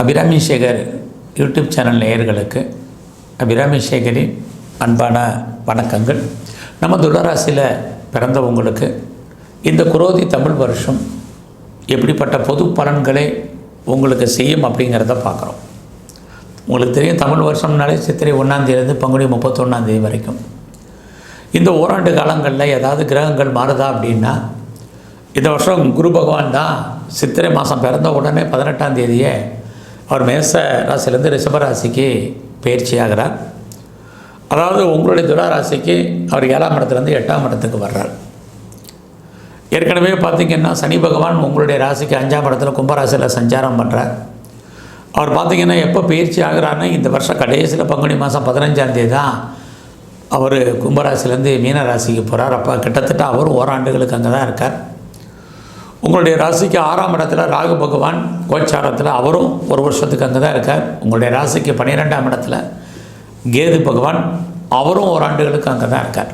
Abirami Sekar YouTube channel நேயர்களுக்கு அபிராமி சேகரின் அன்பான வணக்கங்கள். நம்ம துளராசியில் பிறந்தவங்களுக்கு இந்த குரோதி தமிழ் வருஷம் எப்படிப்பட்ட பொது பலன்களை உங்களுக்கு செய்யும் அப்படிங்கிறத பார்க்குறோம். உங்களுக்கு தெரியும் தமிழ் வருஷம்னாலே சித்திரை ஒன்றாந்தேதியிலேருந்து பங்குனி முப்பத்தொன்னாந்தேதி வரைக்கும். இந்த ஓராண்டு காலங்களில் ஏதாவது கிரகங்கள் மாறுதா அப்படின்னா இந்த வருஷம் குரு பகவான் தான் சித்திரை மாதம் பிறந்த உடனே பதினெட்டாம் தேதியை அவர் மேச ராசிலேருந்து ரிஷபராசிக்கு பயிற்சி ஆகிறார். அதாவது உங்களுடைய துராராசிக்கு அவர் ஏழாம் இடத்துலேருந்து எட்டாம் இடத்துக்கு வர்றார். ஏற்கனவே பார்த்திங்கன்னா சனி பகவான் உங்களுடைய ராசிக்கு அஞ்சாம் இடத்துல கும்பராசியில் சஞ்சாரம் பண்ணுறார் அவர் பார்த்திங்கன்னா எப்போ பயிற்சி ஆகிறாருன்னா இந்த வருஷம் கடைசியில் பங்குனி மாதம் பதினஞ்சாந்தேதி தான் அவர் கும்பராசிலேருந்து மீன ராசிக்கு போகிறார் அப்போ கிட்டத்தட்ட அவர் ஓராண்டுகளுக்கு அங்கே தான் இருக்கார். உங்களுடைய ராசிக்கு ஆறாம் இடத்துல ராகு பகவான் கோச்சாரத்தில் அவரும் ஒரு வருஷத்துக்கு அங்கே தான் இருக்கார். உங்களுடைய ராசிக்கு பன்னிரெண்டாம் இடத்துல கேது பகவான் அவரும் ஓராண்டுகளுக்கு அங்கே தான் இருக்கார்.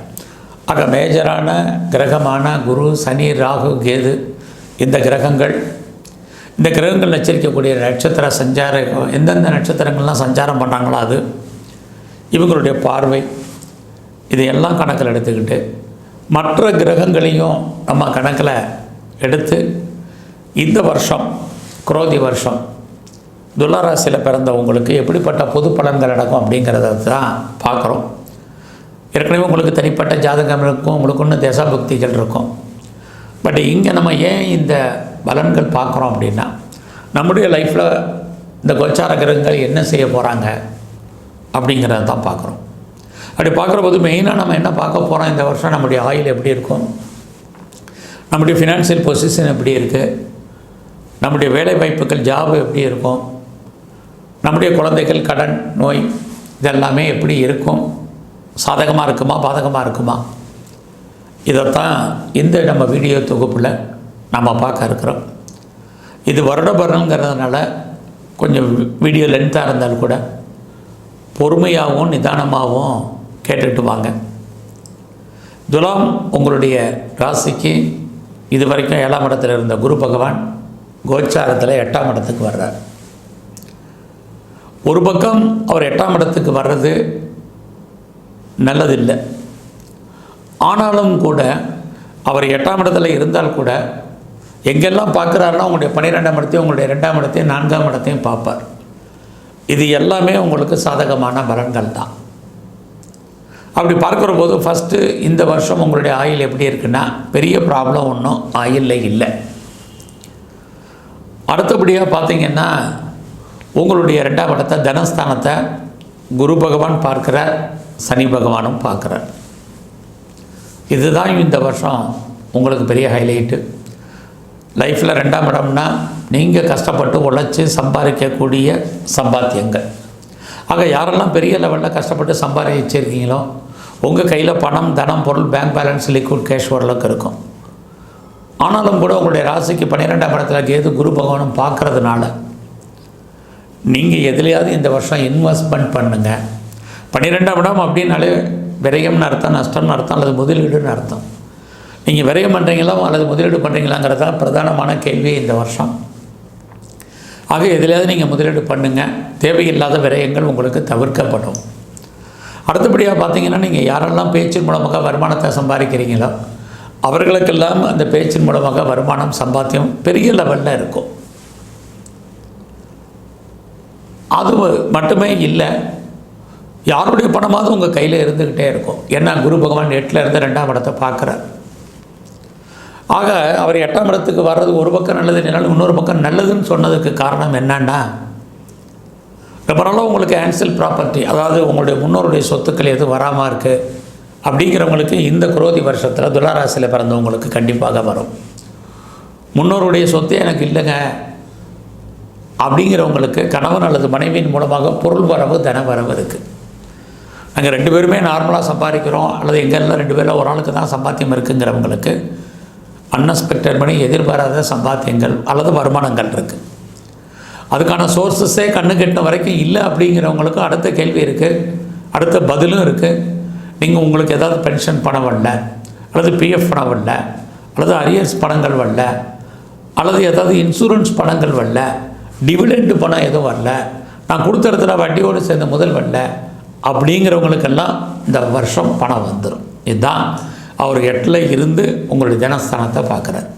ஆக மேஜரான கிரகமான குரு சனி ராகு கேது இந்த கிரகங்கள் இந்த கிரகங்கள் நச்சரிக்கக்கூடிய நட்சத்திர சஞ்சார எந்தெந்த நட்சத்திரங்கள்லாம் சஞ்சாரம் பண்ணுறாங்களோ அது இவங்களுடைய பார்வை இதையெல்லாம் கணக்கில் எடுத்துக்கிட்டு மற்ற கிரகங்களையும் நம்ம கணக்கில் எடுத்து இந்த வருஷம் குரோதி வருஷம் துளாராசியில் பிறந்தவங்களுக்கு எப்படிப்பட்ட பொது பலன்கள் நடக்கும் அப்படிங்கிறத தான் பார்க்குறோம். ஏற்கனவே உங்களுக்கு தனிப்பட்ட ஜாதகம் இருக்கும் உங்களுக்கு ஒன்று தேசாபக்திகள் இருக்கும். பட் இங்கே நம்ம ஏன் இந்த பலன்கள் பார்க்குறோம் அப்படின்னா நம்முடைய லைஃப்பில் இந்த கோச்சார கிரகங்கள் என்ன செய்ய போகிறாங்க அப்படிங்கிறத தான் பார்க்குறோம். அப்படி பார்க்குற போது மெயினாக நம்ம என்ன பார்க்க போகிறோம் இந்த வருஷம் நம்முடைய ஆயில் எப்படி இருக்கும்? நம்முடைய ஃபினான்ஷியல் பொசிஷன் எப்படி இருக்குது நம்முடைய வேலை வாய்ப்புகள் ஜாப் எப்படி இருக்கும்? நம்முடைய குழந்தைகள் கடன் நோய் இதெல்லாமே எப்படி இருக்கும்? சாதகமாக இருக்குமா பாதகமாக இருக்குமா? இதைத்தான் இந்த நம்ம வீடியோ தொகுப்பில் நம்ம பார்க்க இருக்கிறோம். இது வருடபரங்கிறதுனால கொஞ்சம் வீடியோ லென்த்தாக இருந்தாலும் கூட பொறுமையாகவும் நிதானமாகவும் கேட்டுட்டு வாங்க. துலாம் உங்களுடைய ராசிக்கு இது வரைக்கும் ஏழாம் இடத்துல இருந்த குரு பகவான் கோச்சாரத்தில் எட்டாம் இடத்துக்கு வர்றார். ஒரு பக்கம் அவர் எட்டாம் இடத்துக்கு வர்றது நல்லதில்லை. ஆனாலும் கூட அவர் எட்டாம் இடத்துல இருந்தால் கூட எங்கெல்லாம் பார்க்குறாருன்னா உங்களுடைய பன்னிரெண்டாம் இடத்தையும் உங்களுடைய ரெண்டாம் இடத்தையும் நான்காம் இடத்தையும் பார்ப்பார். இது எல்லாமே உங்களுக்கு சாதகமான பலன்கள் தான். அப்படி பார்க்குற போது ஃபஸ்ட்டு இந்த வருஷம் உங்களுடைய ஆயில் எப்படி இருக்குன்னா பெரிய ப்ராப்ளம் ஒன்றும் ஆயிலில் இல்லை. அடுத்தபடியாக பார்த்தீங்கன்னா உங்களுடைய ரெண்டாம் இடத்தை தனஸ்தானத்தை குரு பகவான் பார்க்குறார் சனி பகவானும் பார்க்குறார். இதுதான் இந்த வருஷம் உங்களுக்கு பெரிய ஹைலைட்டு லைஃப்பில் ரெண்டாம் இடம்னா நீங்கள் கஷ்டப்பட்டு உழைச்சி சம்பாதிக்கக்கூடிய சம்பாத்தியங்கள். ஆக யாரெல்லாம் பெரிய லெவலில் கஷ்டப்பட்டு சம்பாதிச்சிருக்கீங்களோ உங்கள் கையில் பணம் தனம் பொருள் பேங்க் பேலன்ஸ் லிக்விட் கேஷ் ஓரளவுக்கு இருக்கும். ஆனாலும் கூட உங்களுடைய ராசிக்கு பன்னிரெண்டாம் இடத்துல கேது குரு பகவானும் பார்க்குறதுனால நீங்கள் எதுலையாவது இந்த வருஷம் இன்வெஸ்ட்மெண்ட் பண்ணுங்கள் பன்னிரெண்டாம் இடம் அப்படின்னாலே விரயம்னு அர்த்தம் நஷ்டம்னு அர்த்தம் அல்லது முதலீடுன்னு அர்த்தம். நீங்கள் விரயம் பண்ணுறீங்களா அல்லது முதலீடு பண்ணுறீங்களாங்கிறது தான் பிரதானமான கேள்வி இந்த வருஷம். ஆக எதுலையாவது நீங்கள் முதலீடு பண்ணுங்கள் தேவையில்லாத விரயங்கள் உங்களுக்கு தவிர்க்கப்படும். அடுத்தபடியாக பார்த்தீங்கன்னா நீங்கள் யாரெல்லாம் பேச்சின் மூலமாக வருமானத்தை சம்பாதிக்கிறீங்களோ அவர்களுக்கெல்லாம் அந்த பேச்சின் மூலமாக வருமானம் சம்பாத்தியம் பெரிய லெவலில் இருக்கும். அது மட்டுமே இல்லை யாருடைய பணமாவது உங்கள் கையில் இருந்துக்கிட்டே இருக்கும். ஏன்னா குரு பகவான் எட்டில் இருந்து ரெண்டாம் இடத்தை பார்க்குறார். ஆக அவர் எட்டாம் இடத்துக்கு வர்றது ஒரு பக்கம் நல்லது என்னால் இன்னொரு பக்கம் நல்லதுன்னு சொன்னதுக்கு காரணம் என்னன்னா ரொம்ப நாளாக உங்களுக்கு ஆன்சல் ப்ராப்பர்ட்டி அதாவது உங்களுடைய முன்னோருடைய சொத்துக்கள் எதுவும் வராமல் இருக்குது அப்படிங்கிறவங்களுக்கு இந்த குரோதி வருஷத்தில் துளாராசியில் பிறந்தவங்களுக்கு கண்டிப்பாக வரும். முன்னோருடைய சொத்தே எனக்கு இல்லைங்க அப்படிங்கிறவங்களுக்கு கணவன் அல்லது மனைவியின் மூலமாக பொருள் வரவு தன வரவு இருக்குது நாங்கள் ரெண்டு பேருமே நார்மலாக சம்பாதிக்கிறோம் அல்லது எங்கெல்லாம் ரெண்டு பேரில் ஒரு ஆளுக்கு தான் சம்பாத்தியம் இருக்குங்கிறவங்களுக்கு அன்எக்ஸ்பெக்டட் மணி எதிர்பாராத சம்பாத்தியங்கள் அல்லது வருமானங்கள் இருக்குது அதுக்கான சோர்ஸஸே கண்ணு கெட்டின வரைக்கும் இல்லை அப்படிங்கிறவங்களுக்கு அடுத்த கேள்வி இருக்குது அடுத்த பதிலும் இருக்குது நீங்கள் உங்களுக்கு ஏதாவது பென்ஷன் பணம் வரல அல்லது பிஎஃப் பணம் வரல அல்லது அரியர்ஸ் பணங்கள் வரல அல்லது ஏதாவது இன்சூரன்ஸ் பணங்கள் வரல டிவிடெண்ட் பணம் எதுவும் வரல நான் கொடுத்த இடத்துல வட்டியோடு சேர்ந்த முதல் வரல அப்படிங்கிறவங்களுக்கெல்லாம் இந்த வருஷம் பணம் வந்துடும் இதுதான் அவர் எட்டில் இருந்து உங்களுடைய தினஸ்தானத்தை பார்க்குறார்.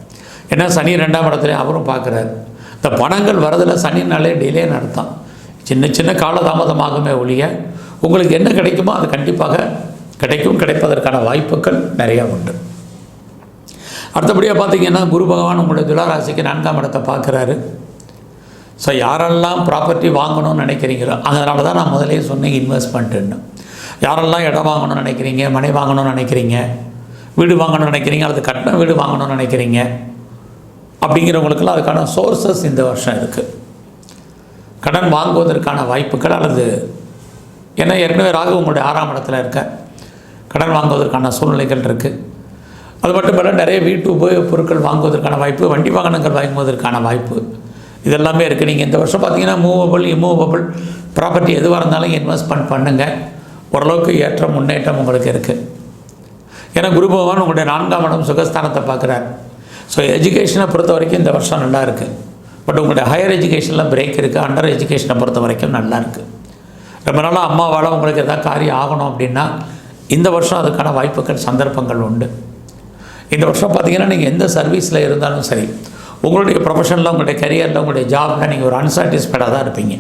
ஏன்னா சனி ரெண்டாம் இடத்துல அவரும் பார்க்குறாரு. இந்த பணங்கள் வரதில் சனினாலே டிலே நடத்தும் சின்ன சின்ன காலதாமதமாகுமே ஒழிய உங்களுக்கு என்ன கிடைக்குமோ அது கண்டிப்பாக கிடைக்கும் கிடைப்பதற்கான வாய்ப்புகள் நிறையா உண்டு. அடுத்தபடியாக பார்த்தீங்கன்னா குரு பகவான் உங்களுடைய துளாராசிக்கு நான்காம் இடத்தை பார்க்குறாரு. ஸோ யாரெல்லாம் ப்ராப்பர்ட்டி வாங்கணும்னு நினைக்கிறீங்களோ அதனால தான் நான் முதலே சொன்னேன் இன்வெஸ்ட்மெண்ட்டுன்னு யாரெல்லாம் இடம் வாங்கணும்னு நினைக்கிறீங்க மனை வாங்கணும்னு நினைக்கிறீங்க வீடு வாங்கணும்னு நினைக்கிறீங்க அல்லது கட்டின வீடு வாங்கணும்னு நினைக்கிறீங்க அப்படிங்கிறவங்களுக்கெல்லாம் அதுக்கான சோர்சஸ் இந்த வருஷம் இருக்குது கடன் வாங்குவதற்கான வாய்ப்புகள் அல்லது ஏன்னா ஏற்கனவே ராகு உங்களுடைய ஆறாம் இடத்துல இருக்க கடன் வாங்குவதற்கான சூழ்நிலைகள் இருக்குது அது மட்டும் இல்லை நிறைய வீட்டு உபயோகப் பொருட்கள் வாங்குவதற்கான வாய்ப்பு வண்டி வாகனங்கள் வாங்குவதற்கான வாய்ப்பு இதெல்லாமே இருக்குது நீங்கள் இந்த வருஷம் பார்த்தீங்கன்னா மூவபிள் இம்மூவபிள் ப்ராப்பர்ட்டி எதுவாக இருந்தாலும் இன்வெஸ்ட்மெண்ட் பண்ணுங்கள் ஓரளவுக்கு ஏற்ற முன்னேற்றம் உங்களுக்கு இருக்குது ஏன்னா குரு பகவான் உங்களுடைய நான்காம் இடம் சுகஸ்தானத்தை பார்க்குறார். ஸோ எஜுகேஷனை பொறுத்த வரைக்கும் இந்த வருஷம் நல்லா இருக்குது பட் உங்களுடைய ஹையர் எஜுகேஷனில் பிரேக் இருக்குது அண்டர் எஜுகேஷனை பொறுத்த வரைக்கும் நல்லா இருக்குது ரொம்ப நாளாக அம்மாவால் உங்களுக்கு எதாவது காரியம் ஆகணும் அப்படின்னா இந்த வருஷம் அதுக்கான வாய்ப்புகள் சந்தர்ப்பங்கள் உண்டு. இந்த வருஷம் பார்த்தீங்கன்னா நீங்கள் எந்த சர்வீஸில் இருந்தாலும் சரி உங்களுடைய ப்ரொஃபஷனில் உங்களுடைய கரியரில் உங்களுடைய ஜாபில் நீங்கள் ஒரு அன்சாட்டிஸ்ஃபைடாக தான் இருப்பீங்க.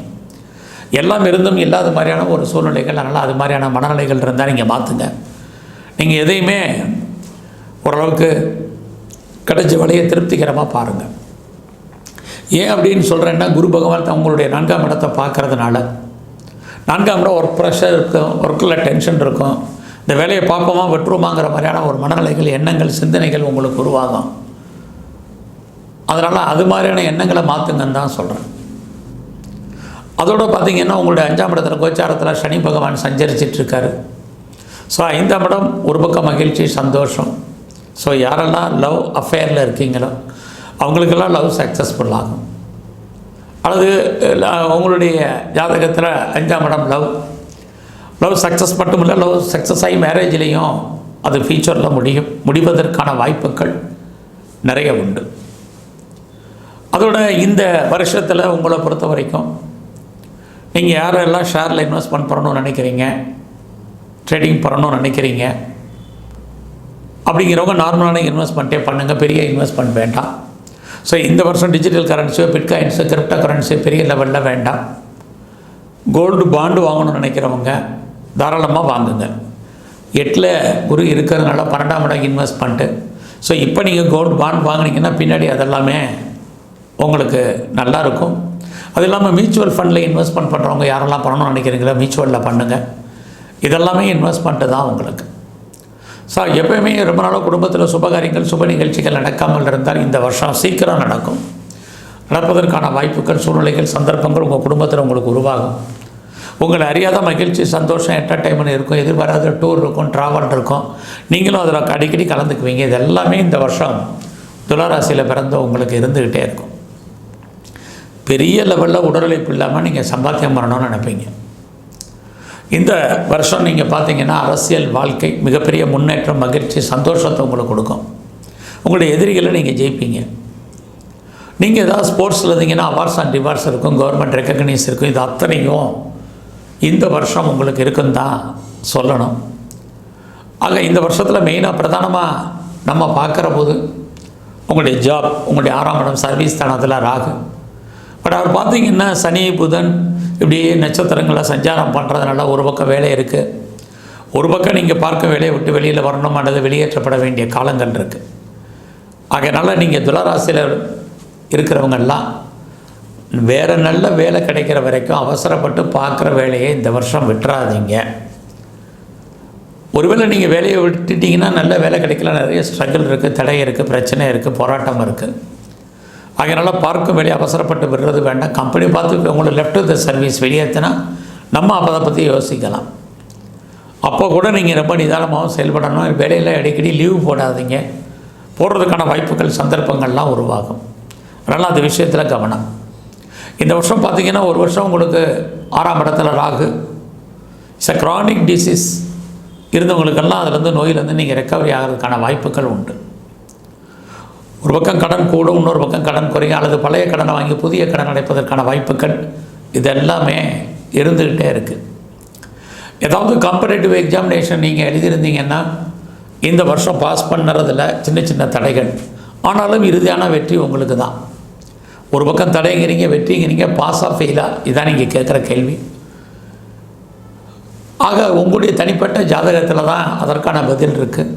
எல்லாம் இருந்தும் இல்லாத மாதிரியான ஒரு சூழ்நிலைகள் அதனால் அது மாதிரியான மனநிலைகள் இருந்தால் நீங்கள் மாற்றுங்க நீங்கள் எதையுமே ஓரளவுக்கு கிடைச்ச வழியை திருப்திகரமாக பாருங்கள் ஏன் அப்படின்னு சொல்கிறேன்னா குரு பகவான் உங்களுடைய நான்காம் இடத்தை பார்க்கறதுனால. நான்காம் இடம் ஒர்க் ப்ரெஷர் இருக்கும் ஒர்க்கில் டென்ஷன் இருக்கும். இந்த வேலையை பார்ப்போமா வெற்றுமாங்கிற மாதிரியான ஒரு மனநிலைகள் எண்ணங்கள் சிந்தனைகள் உங்களுக்கு உருவாகும். அதனால் அது மாதிரியான எண்ணங்களை மாற்றுங்கன்னு தான் சொல்கிறேன் அதோடு பார்த்தீங்கன்னா உங்களுடைய அஞ்சாம் இடத்துல கோச்சாரத்தில் சனி பகவான் சஞ்சரிச்சிட்டு இருக்காரு. ஸோ ஐந்தாம் இடம் ஒரு பக்கம் மகிழ்ச்சி சந்தோஷம். ஸோ யாரெல்லாம் லவ் அஃபேரில் இருக்கீங்களோ அவங்களுக்கெல்லாம் லவ் சக்ஸஸ்ஃபுல் ஆகும். அல்லது அவங்களுடைய உங்களுடைய ஜாதகத்தில் அஞ்சாம் இடம் லவ் லவ் சக்ஸஸ் மட்டும் இல்லை லவ் சக்ஸஸ் ஆகி மேரேஜ்லேயும் அது ஃபியூச்சரில் முடியும். முடிவதற்கான வாய்ப்புகள் நிறைய உண்டு. அதோட இந்த வருஷத்தில் உங்களை பொறுத்த வரைக்கும் நீங்கள் யாரெல்லாம் ஷேரில் இன்வெஸ்ட்மெண்ட் பண்ணணும்னு நினைக்கிறீங்க ட்ரேடிங் பண்ணணும்னு நினைக்கிறீங்க? அப்படிங்கிறவங்க நார்மலான இன்வெஸ்ட்மெண்ட்டே பண்ணுங்கள் பெரிய இன்வெஸ்ட்மெண்ட் வேண்டாம். ஸோ இந்த வருஷம் டிஜிட்டல் கரன்சியோ பிட்காயின்ஸோ கிரிப்டோ கரன்சியோ பெரிய லெவலில் வேண்டாம். கோல்டு பாண்டு வாங்கணும்னு நினைக்கிறவங்க தாராளமாக வாங்குங்க. எட்டில் குரு இருக்கிறதுனால பன்னெண்டாம் இடம் இன்வெஸ்ட்மெண்ட்டு ஸோ இப்போ நீங்கள் கோல்டு பாண்ட் வாங்குனீங்கன்னா பின்னாடி அதெல்லாமே உங்களுக்கு நல்லா இருக்கும். அது இல்லாமல் மியூச்சுவல் ஃபண்டில் இன்வெஸ்ட்மெண்ட் பண்ணுறவங்க யாரெல்லாம் பண்ணணும்னு நினைக்கிறீங்களோ மியூச்சுவலில் பண்ணுங்கள் இதெல்லாமே இன்வெஸ்ட்மெண்ட்டு தான் உங்களுக்கு. ஸோ எப்பயுமே ரொம்ப நாளாக குடும்பத்தில் சுபகாரியங்கள் சுப நிகழ்ச்சிகள் நடக்காமல் இருந்தால் இந்த வருஷம் சீக்கிரம் நடக்கும். நடப்பதற்கான வாய்ப்புகள் சூழ்நிலைகள் சந்தர்ப்பங்கள் உங்கள் குடும்பத்தில் உங்களுக்கு உருவாகும். உங்களை அறியாத மகிழ்ச்சி சந்தோஷம் என்டர்டைன்மெண்ட் இருக்கும். எதிர்பாராத டூர் இருக்கும் ட்ராவல் இருக்கும். நீங்களும் அதில் அடிக்கடி கலந்துக்குவீங்க. இது எல்லாமே இந்த வருஷம் துளாராசியில் பிறந்த உங்களுக்கு இருந்துக்கிட்டே இருக்கும். பெரிய லெவலில் உடல் உழைப்பு இல்லாமல் நீங்கள் சம்பாத்தியம் பண்ணணும்னு நினைப்பீங்க. இந்த வருஷம் நீங்கள் பார்த்தீங்கன்னா அரசியல் வாழ்க்கை மிகப்பெரிய முன்னேற்றம் மகிழ்ச்சி சந்தோஷத்தை உங்களுக்கு கொடுக்கும். உங்களுடைய எதிரிகளை நீங்கள் ஜெயிப்பீங்க. நீங்கள் ஏதாவது ஸ்போர்ட்ஸில் இருந்தீங்கன்னா அவார்ட்ஸ் அண்ட் ரிவார்ட்ஸ் இருக்கும் கவர்மெண்ட் ரெக்கக்னைஸ் இருக்கும். இது அத்தனையும் இந்த வருஷம் உங்களுக்கு இருக்குன்னு தான் சொல்லணும். ஆக இந்த வருஷத்தில் மெயினாக பிரதானமாக நம்ம பார்க்குற போது உங்களுடைய ஜாப் உங்களுடைய ஆறாம் இடம் சர்வீஸ் தானத்தில் ராகு. பட் அவர் பார்த்தீங்கன்னா சனி புதன் இப்படி நட்சத்திரங்களை சஞ்சாரம் பண்ணுறதுனால ஒரு பக்கம் வேலை இருக்குது ஒரு பக்கம் நீங்கள் பார்க்க வேலையை விட்டு வெளியில் வரணும் அல்லது வெளியேற்றப்பட வேண்டிய காலங்கள் இருக்குது ஆகையினால நீங்கள் துளராசியில் இருக்கிறவங்கெல்லாம் வேறு நல்ல வேலை கிடைக்கிற வரைக்கும் அவசரப்பட்டு பார்க்குற வேலையை இந்த வருஷம் விட்டுறாதீங்க. ஒருவேளை நீங்கள் வேலையை விட்டுட்டீங்கன்னா நல்ல வேலை கிடைக்கல நிறைய ஸ்ட்ரகிள் இருக்குது தடை இருக்குது பிரச்சனை இருக்குது போராட்டம் இருக்குது அதனால் பார்க்கும் வேலையை அவசரப்பட்டு விடுறது வேண்டாம். கம்பெனி பார்த்து உங்களை லெஃப்ட் த சர்வீஸ் வெளியேற்றினா நம்ம அப்போ அதை பற்றி யோசிக்கலாம். அப்போ கூட நீங்கள் ரொம்ப நிதானமாகவும் செயல்படணும். வேலையில் அடிக்கடி லீவு போடாதீங்க. போடுறதுக்கான வாய்ப்புகள் சந்தர்ப்பங்கள்லாம் உருவாகும். அதனால் அந்த விஷயத்தில் கவனம். இந்த வருஷம் பார்த்தீங்கன்னா ஒரு வருஷம் உங்களுக்கு ஆறாம் இடத்துல Rahu. It's a chronic disease இருந்தவங்களுக்கெல்லாம் அதுலேருந்து நோயிலேருந்து நீங்கள் ரெக்கவரி ஆகிறதுக்கான வாய்ப்புகள் உண்டு. ஒரு பக்கம் கடன் கூடும் இன்னொரு பக்கம் கடன் குறையும். அல்லது பழைய கடனை வாங்கி புதிய கடன் அடைப்பதற்கான வாய்ப்புகள் இதெல்லாமே இருந்துக்கிட்டே இருக்குது ஏதாவது காம்படேட்டிவ் எக்ஸாமினேஷன் நீங்கள் எழுதியிருந்தீங்கன்னா இந்த வருஷம் பாஸ் பண்ணுறதில் சின்ன சின்ன தடைகள். ஆனாலும் இறுதியான வெற்றி உங்களுக்கு தான் ஒரு பக்கம் தடைங்கிறீங்க வெற்றிங்கிறீங்க பாஸாக ஃபெயிலாக இதான் நீங்கள் கேட்குற கேள்வி. ஆக உங்களுடைய தனிப்பட்ட ஜாதகத்தில் தான் அதற்கான பதில் இருக்குது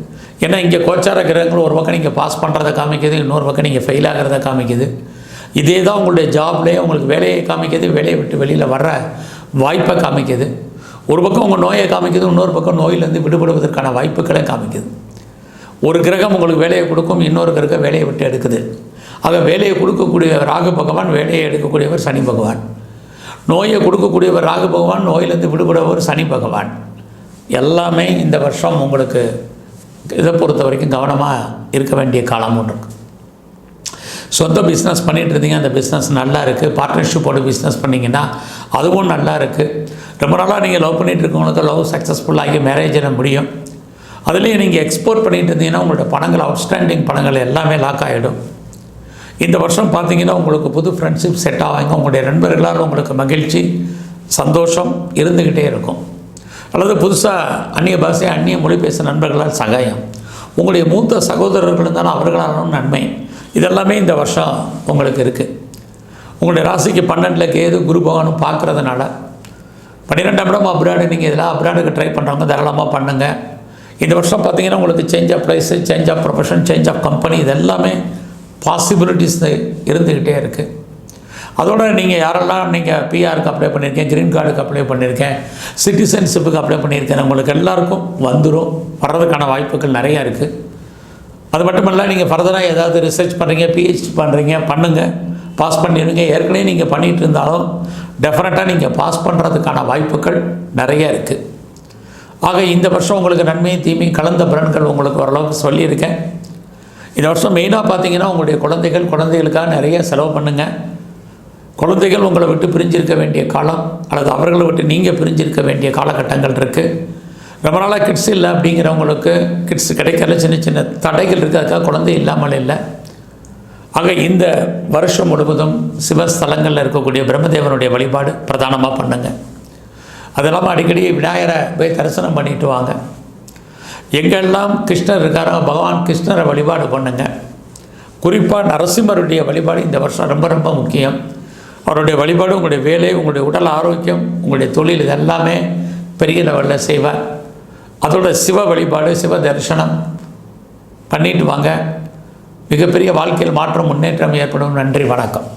ஏன்னா இங்கே கோச்சார கிரகங்கள் ஒரு பக்கம் நீங்கள் பாஸ் பண்ணுறதை காமிக்குது இன்னொரு பக்கம் நீங்கள் ஃபெயில் ஆகிறத காமிக்குது. இதே தான் உங்களுடைய ஜாப்லேயே உங்களுக்கு வேலையை காமிக்குது வேலையை விட்டு வெளியில் வர்ற வாய்ப்பை காமிக்குது. ஒரு பக்கம் உங்கள் நோயை காமிக்குது இன்னொரு பக்கம் நோயிலேருந்து விடுபடுவதற்கான வாய்ப்புகளை காமிக்குது. ஒரு கிரகம் உங்களுக்கு வேலையை கொடுக்கும் இன்னொரு கிரகம் வேலையை விட்டு எடுக்குது. ஆக வேலையை கொடுக்கக்கூடிய ராகு பகவான் வேலையை எடுக்கக்கூடியவர் சனி பகவான். நோயை கொடுக்கக்கூடியவர் ராகு பகவான் நோயிலேருந்து விடுபடுவர் சனி பகவான். எல்லாமே இந்த வருஷம் உங்களுக்கு இதை பொறுத்த வரைக்கும் கவனமாக இருக்க வேண்டிய காலம் ஒன்று இருக்குது சொந்த பிஸ்னஸ் பண்ணிகிட்டு இருந்தீங்க அந்த பிஸ்னஸ் நல்லா இருக்குது பார்ட்னர்ஷிப்போட பிஸ்னஸ் பண்ணிங்கன்னா அதுவும் நல்லா இருக்குது ரொம்ப நாளாக நீங்கள் லவ் பண்ணிகிட்டு இருக்கவங்களுக்கு லவ் சக்ஸஸ்ஃபுல்லாகி மேரேஜ் மேரேஜில் முடியும். அதுலேயும் நீங்கள் எக்ஸ்போர்ட் பண்ணிகிட்டு இருந்தீங்கன்னா உங்களோட பணங்கள் அவுட்ஸ்டாண்டிங் பணங்கள் எல்லாமே லாக் ஆகிடும் இந்த வருஷம் பார்த்தீங்கன்னா உங்களுக்கு புது ஃப்ரெண்ட்ஷிப் செட் ஆகும். உங்களுடைய நண்பர்களால் உங்களுக்கு மகிழ்ச்சி சந்தோஷம் இருந்துக்கிட்டே இருக்கும். அல்லது புதுசாக அந்நிய பாஷை அந்நிய மொழி பேசுகிற நண்பர்களால் சகாயம். உங்களுடைய மூத்த சகோதரர்கள் இருந்தாலும் அவர்களாலும் நன்மை. இதெல்லாமே இந்த வருஷம் உங்களுக்கு இருக்குது உங்களுடைய ராசிக்கு பன்னெண்டில் கேது குரு பகவானும் பார்க்குறதுனால பன்னிரெண்டாம் இடம் அப்ராடு நீங்கள் இதெல்லாம் அப்ராடுக்கு ட்ரை பண்ணுறவங்க தாராளமாக பண்ணுங்கள் இந்த வருஷம் பார்த்தீங்கன்னா உங்களுக்கு change of price change of profession change of company இது எல்லாமே பாசிபிலிட்டிஸ் இருந்துக்கிட்டே இருக்குது அதோட நீங்கள் யாரெல்லாம் நீங்கள் பிஆருக்கு அப்ளை பண்ணியிருக்கேன் க்ரீன் கார்டுக்கு அப்ளை பண்ணியிருக்கேன் சிட்டிசன்ஷிப்புக்கு அப்ளை பண்ணியிருக்கேன் உங்களுக்கு எல்லாருக்கும் வந்துடும் வர்றதுக்கான வாய்ப்புகள் நிறையா இருக்குது அது மட்டும் இல்லை நீங்கள் ஃபர்தராக ஏதாவது ரிசர்ச் பண்ணுறீங்க பிஹெச்டி பண்ணுறீங்க பண்ணுங்கள் பாஸ் பண்ணிடுங்க. ஏற்கனவே நீங்கள் பண்ணிகிட்டு இருந்தாலும் டெஃபினட்டாக நீங்கள் பாஸ் பண்ணுறதுக்கான வாய்ப்புகள் நிறைய இருக்குது ஆக இந்த வருஷம் உங்களுக்கு நன்மையும் தீமையும் கலந்த பலன்கள் உங்களுக்கு ஓரளவுக்கு சொல்லியிருக்கேன். இந்த வருஷம் மெயினாக பார்த்தீங்கன்னா உங்களுடைய குழந்தைகள் குழந்தைகளுக்காக நிறைய செலவு பண்ணுங்கள் குழந்தைகள் உங்களை விட்டு பிரிஞ்சிருக்க வேண்டிய காலம் அல்லது அவர்களை விட்டு நீங்கள் பிரிஞ்சிருக்க வேண்டிய காலகட்டங்கள் இருக்குது ரொம்ப நாளாக கிட்ஸ் இல்லை அப்படிங்கிறவங்களுக்கு கிட்ஸ் கிடைக்கல சின்ன சின்ன தடைகள் இருக்காக்கா குழந்தை இல்லாமல் இல்லை. ஆக இந்த வருஷம் முழுவதும் சிவஸ்தலங்களில் இருக்கக்கூடிய பிரம்மதேவனுடைய வழிபாடு பிரதானமாக பண்ணுங்கள் அது இல்லாமல் அடிக்கடி விநாயகரை போய் தரிசனம் பண்ணிட்டு வாங்க. எங்கெல்லாம் கிருஷ்ணர் இருக்காரோ பகவான் கிருஷ்ணரை வழிபாடு பண்ணுங்க. குறிப்பாக நரசிம்மருடைய வழிபாடு இந்த வருஷம் ரொம்ப ரொம்ப முக்கியம். அவருடைய வழிபாடு உங்களுடைய வேலை உங்களுடைய உடல் ஆரோக்கியம் உங்களுடைய தொழில் இது எல்லாமே பெரிய லெவலில் செய்வார். அதோட சிவ வழிபாடு சிவ தரிசனம் பண்ணிட்டு வாங்க. மிகப்பெரிய வாழ்க்கையில் மாற்றம் முன்னேற்றம் ஏற்படும். நன்றி வணக்கம்.